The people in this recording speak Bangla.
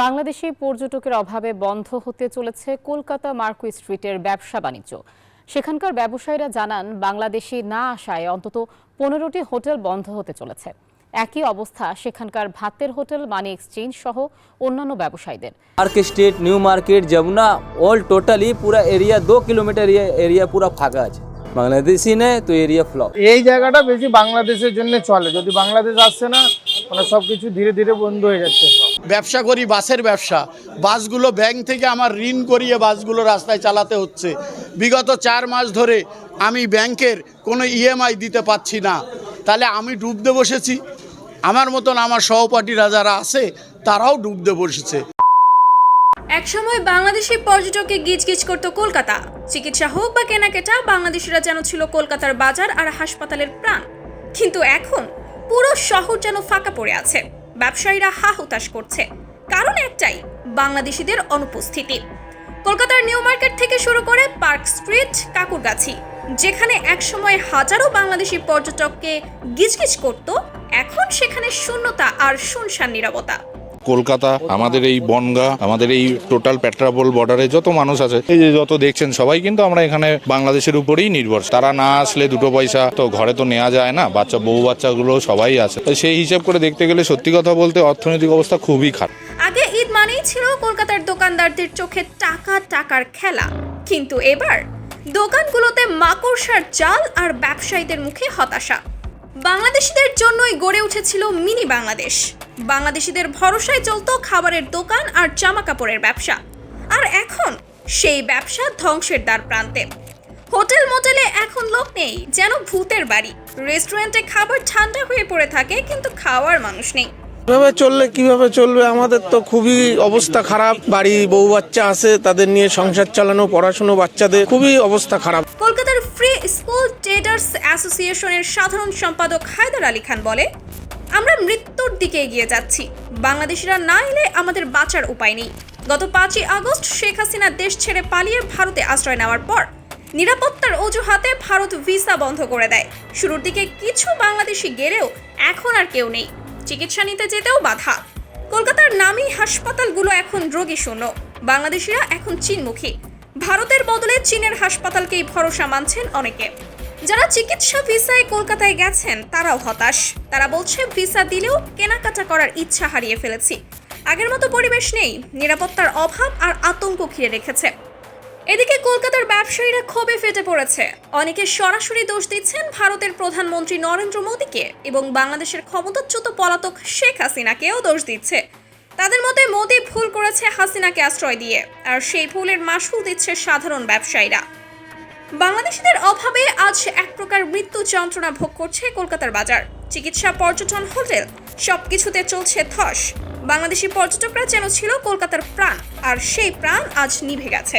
বাংলাদেশি পর্যটকের অভাবে বন্ধ হতে চলেছে কলকাতা মার্কুই স্ট্রিটের ব্যবসা বাণিজ্য। সেখানকার ব্যবসায়ীরা জানান, বাংলাদেশি না আসায় অন্তত পনেরোটি হোটেল বন্ধ হতে চলেছে। একই অবস্থা সেখানকার ভাতের হোটেল, মানি এক্সচেঞ্জ সহ অন্যান্য ব্যবসায়ীদের। Park street, new market, Jamuna, all totally পুরা এরিয়া, দু কিলোমিটার এরিয়া পুরো ফাঁকা আছে। বাংলাদেশি নেই তো এরিয়া ফ্লপ এই জায়গাটা বেশি বাংলাদেশের জন্য চলে। যদি বাংলাদেশ আসছে না মানে সব কিছু ধীরে ধীরে বন্ধ হয়ে যাচ্ছে। ব্যবসা করি বাসের ব্যবসা। বাসগুলো ব্যাংক থেকে আমার ঋণ করিয়ে বাসগুলো রাস্তায় চালাতে হচ্ছে। বিগত চার মাস ধরে আমি ব্যাংকের কোনো ইএমআই দিতে পারছি না। তাহলে আমি ডুবতে বসেছি। আমার মতন আমার সহপাঠীরা যারা আছে তারাও ডুবতে বসেছে। একসময় বাংলাদেশি পর্যটককে গিজগিজ করত কলকাতা। চিকিৎসা হোক বা কেনাকাটা, বাংলাদেশিরা যেন ছিল কলকাতার বাজার আর হাসপাতালের প্রাণ। কিন্তু এখন পুরো শহর যেন ফাঁকা পড়ে আছে। ব্যবসায়ীরা হা হুতাশ করছে। কারণ একটাই, বাংলাদেশিদের অনুপস্থিতি। কলকাতার নিউ মার্কেট থেকে শুরু করে পার্ক স্ট্রিট, কাকুরগাছি, যেখানে একসময় হাজারো বাংলাদেশি পর্যটককে গিজগিজ করত, এখন সেখানে শূন্যতা আর শুনশান নীরবতা। কলকাতা, আমাদের এই বনগা, আমাদের এই টোটাল পেট্রাপোল বর্ডারে যত মানুষ আছে, এই যে যত দেখছেন সবাই কিন্তু আমরা এখানে বাংলাদেশের উপরেই নির্ভর তারা না আসলে দুটো পয়সা তো ঘরে তো নেওয়া যায় না, বাচ্চা, বউ বাচ্চাগুলো সবাই আছে। সেই হিসাব করে দেখতে গেলে সত্যি কথা বলতে অর্থনৈতিক অবস্থা খুবই খারাপ। আগে ঈদ মানেই ছিল কলকাতার দোকানদারদের চোখে টাকা টাকার খেলা। কিন্তু এবার দোকানগুলোতে মাকড়সার জাল আর ব্যবসায়ীদের মুখে হতাশা। বাংলাদেশিদের জন্যই গড়ে উঠেছিল মিনি বাংলাদেশ। বাংলাদেশিদের ভরসায় চলতো খাবারের দোকান আর জামা কাপড়ের ব্যবসা। আর এখন সেই ব্যবসা ধ্বংসের দ্বার প্রান্তে। হোটেল মোটেলে এখন লোক নেই যেন ভূতের বাড়ি। রেস্টুরেন্টে খাবার ঠান্ডা হয়ে পড়ে থাকে কিন্তু খাওয়ার মানুষ নেই। কীভাবে চললে কীভাবে চলবে আমাদের তো খুবই অবস্থা খারাপ। বাড়ি বউ বাচ্চা আছে তাদের নিয়ে সংসার চালানো পড়াশুনো বাচ্চাদের খুবই অবস্থা খারাপ। কলকাতার ফ্রি স্কুল ট্রেডার্স অ্যাসোসিয়েশনের সাধারণ সম্পাদক হায়দার আলী খান বলে আমরা মৃত্যুর দিকে এগিয়ে যাচ্ছি। বাংলাদেশিরা না এলে আমাদের বাঁচার উপায় নেই। গত পাঁচই আগস্ট শেখ হাসিনা দেশ ছেড়ে পালিয়ে ভারতে আশ্রয় নেওয়ার পর নিরাপত্তার অজুহাতে ভারত ভিসা বন্ধ করে দেয়। শুরুর দিকে কিছু বাংলাদেশি গেলেও এখন আর কেউ নেই। চিকিৎসা নিতে যেতেও বাধা। কলকাতার নামী হাসপাতালগুলো এখন রোগী শূন্য। বাংলাদেশিরা এখন চীনমুখী। ভারতের বদলে চীনের হাসপাতালকেই ভরসা মানছেন অনেকে। যারা চিকিৎসা ভিসায় কলকাতায় গেছেন, তারাও হতাশ। তারা বলছে, ভিসা দিলেও কেনাকাটা করার ইচ্ছা হারিয়ে ফেলেছি। আগের মতো পরিবেশ নেই, নিরাপত্তার অভাব আর আতঙ্ক ঘিরে রেখেছে। এদিকে কলকাতার ব্যবসায়ীরা ক্ষোভে ফেটে পড়েছে। অনেকে সরাসরি দোষ দিচ্ছেন ভারতের প্রধানমন্ত্রী নরেন্দ্র মোদীকে এবং বাংলাদেশের ক্ষমতাচ্যুত পলাতক শেখ হাসিনাকেও দোষ দিচ্ছে। তাদের মতে, মোদী ভুল করেছে হাসিনাকে আশ্রয় দিয়ে, আর সেই ভুলের মাসুল দিচ্ছে সাধারণ ব্যবসায়ীরা। বাংলাদেশিদের অভাবে আজ এক প্রকার মৃত্যু যন্ত্রণা ভোগ করছে কলকাতার বাজার। চিকিৎসা, পর্যটন, হোটেল, সবকিছুতে চলছে ধস। বাংলাদেশি পর্যটকরা যেন ছিল কলকাতার প্রাণ, আর সেই প্রাণ আজ নিভে গেছে।